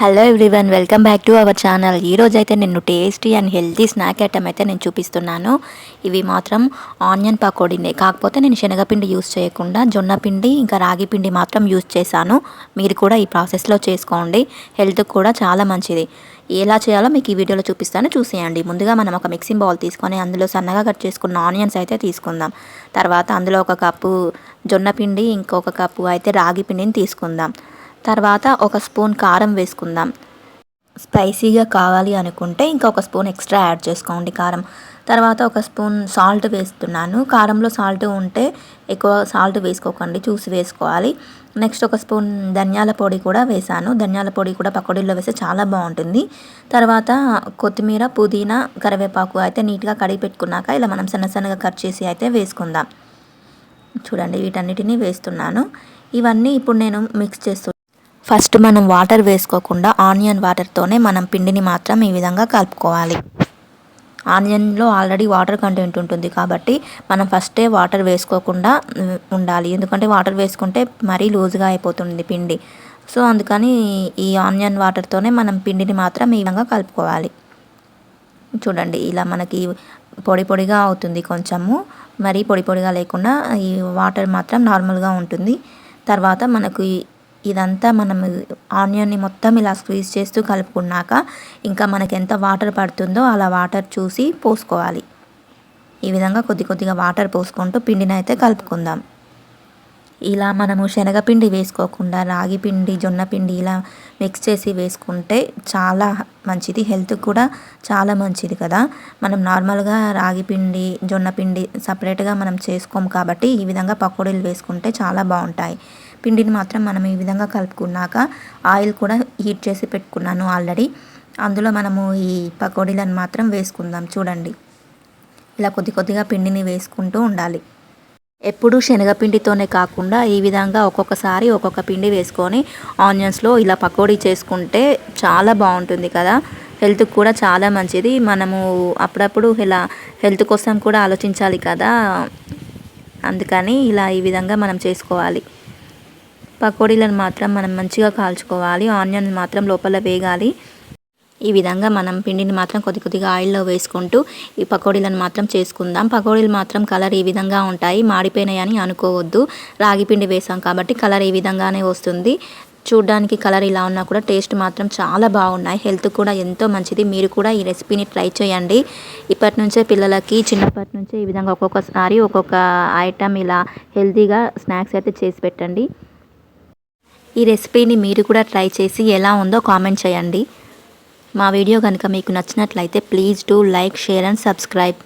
Hello everyone welcome back to our channel ఈరోజు అయితే నేను tasty and healthy snack item అయితే నేను చూపిస్తున్నాను. ఇవి మాత్రం ఆనియన్ పకోడీనే. కాకపోతే నేను శనగపిండి యూస్ చేయకుండా జొన్న పిండి ఇంకా రాగి పిండి మాత్రం యూస్ చేశాను. మీరు కూడా ఈ ప్రాసెస్లో చేసుకోండి. హెల్త్ కూడా చాలా మంచిది. ఎలా చేయాలో మీకు ఈ వీడియోలో చూపిస్తాను. చూసేయండి. ముందుగా మనం ఒక మిక్సింగ్ బౌల్ తీసుకొని అందులో సన్నగా కట్ చేసుకున్న ఆనియన్స్ అయితే తీసుకుందాం. తర్వాత అందులో ఒక కప్పు జొన్న పిండి ఇంకొక కప్పు అయితే రాగి పిండిని తీసుకుందాం. తర్వాత ఒక స్పూన్ కారం వేసుకుందాం. స్పైసీగా కావాలి అనుకుంటే ఇంకొక స్పూన్ ఎక్స్ట్రా యాడ్ చేసుకోండి కారం. తర్వాత ఒక స్పూన్ సాల్ట్ వేస్తున్నాను. కారంలో సాల్ట్ ఉంటే ఎక్కువ సాల్ట్ వేసుకోకండి చూసి వేసుకోవాలి. నెక్స్ట్ ఒక స్పూన్ ధనియాల పొడి కూడా వేసాను. ధనియాల పొడి కూడా పకోడీల్లో వేస్తే చాలా బాగుంటుంది. తర్వాత కొత్తిమీర పుదీనా కరివేపాకు అయితే నీట్గా కడిగి పెట్టుకున్నాక ఇలా మనం సన్న సన్నగా కట్ చేసి అయితే వేసుకుందాం. చూడండి వీటన్నిటిని వేస్తున్నాను. ఇవన్నీ ఇప్పుడు నేను మిక్స్ చేస్తున్నాను ఫస్ట్ మనం వాటర్ వేసుకోకుండా ఆనియన్ వాటర్తోనే మనం పిండిని మాత్రం ఈ విధంగా కలుపుకోవాలి. ఆనియన్లో ఆల్రెడీ వాటర్ కంటెంట్ ఉంటుంది కాబట్టి మనం ఫస్టే వాటర్ వేసుకోకుండా ఉండాలి. ఎందుకంటే వాటర్ వేసుకుంటే మరీ లూజ్గా అయిపోతుంది పిండి. సో అందుకని ఈ ఆనియన్ వాటర్తోనే మనం పిండిని మాత్రం ఈ విధంగా కలుపుకోవాలి. చూడండి ఇలా మనకి పొడి పొడిగా అవుతుంది కొంచెము. మరీ పొడి పొడిగా లేకుండా ఈ వాటర్ మాత్రం నార్మల్గా ఉంటుంది. తర్వాత మనకు ఇదంతా మనం ఆనియన్ని మొత్తం ఇలా స్క్వీజ్ చేస్తూ కలుపుకున్నాక ఇంకా మనకి ఎంత వాటర్ పడుతుందో అలా వాటర్ చూసి పోసుకోవాలి. ఈ విధంగా కొద్ది కొద్దిగా వాటర్ పోసుకుంటూ పిండిని అయితే కలుపుకుందాం. ఇలా మనము శనగపిండి వేసుకోకుండా రాగి పిండి జొన్న పిండి ఇలా మిక్స్ చేసి వేసుకుంటే చాలా మంచిది హెల్త్ కూడా చాలా మంచిది కదా. మనం నార్మల్గా రాగి పిండి జొన్న పిండి సపరేట్గా మనం చేసుకోము కాబట్టి ఈ విధంగా పకోడీలు వేసుకుంటే చాలా బాగుంటాయి. పిండిని మాత్రం మనం ఈ విధంగా కలుపుకున్నాక ఆయిల్ కూడా హీట్ చేసి పెట్టుకున్నాను ఆల్రెడీ. అందులో మనము ఈ పకోడీలను మాత్రం వేసుకుందాం. చూడండి. ఇలా కొద్ది కొద్దిగా పిండిని వేసుకుంటూ ఉండాలి. ఎప్పుడు శనగపిండితోనే కాకుండా ఈ విధంగా ఒక్కొక్కసారి ఒక్కొక్క పిండి వేసుకొని ఆనియన్స్లో ఇలా పకోడీ చేసుకుంటే చాలా బాగుంటుంది కదా. హెల్త్ కూడా చాలా మంచిది. మనము అప్పుడప్పుడు ఇలా హెల్త్ కోసం కూడా ఆలోచించాలి కదా. అందుకని ఇలా ఈ విధంగా మనం చేసుకోవాలి. పకోడీలను మాత్రం మనం మంచిగా కాల్చుకోవాలి. ఆనియన్ మాత్రం లోపల వేగాలి. ఈ విధంగా మనం పిండిని మాత్రం కొద్ది కొద్దిగా ఆయిల్లో వేసుకుంటూ ఈ పకోడీలను మాత్రం చేసుకుందాం. పకోడీలు మాత్రం కలర్ ఈ విధంగా ఉంటాయి. మాడిపోయినాయని అనుకోవద్దు. రాగి పిండి వేసాం కాబట్టి కలర్ ఈ విధంగానే వస్తుంది. చూడ్డానికి కలర్ ఇలా ఉన్నా కూడా టేస్ట్ మాత్రం చాలా బాగున్నాయి. హెల్త్ కూడా ఎంతో మంచిది. మీరు కూడా ఈ రెసిపీని ట్రై చేయండి. ఇప్పటి నుంచే పిల్లలకి చిన్నప్పటి నుంచే ఈ విధంగా ఒక్కొక్కసారి ఒక్కొక్క ఐటమ్ ఇలా హెల్తీగా స్నాక్స్ అయితే చేసి పెట్టండి. ఈ రెసిపీని మీరు కూడా ట్రై చేసి ఎలా ఉందో కామెంట్ చేయండి. మా వీడియో కనుక మీకు నచ్చినట్లయితే please do like share and subscribe.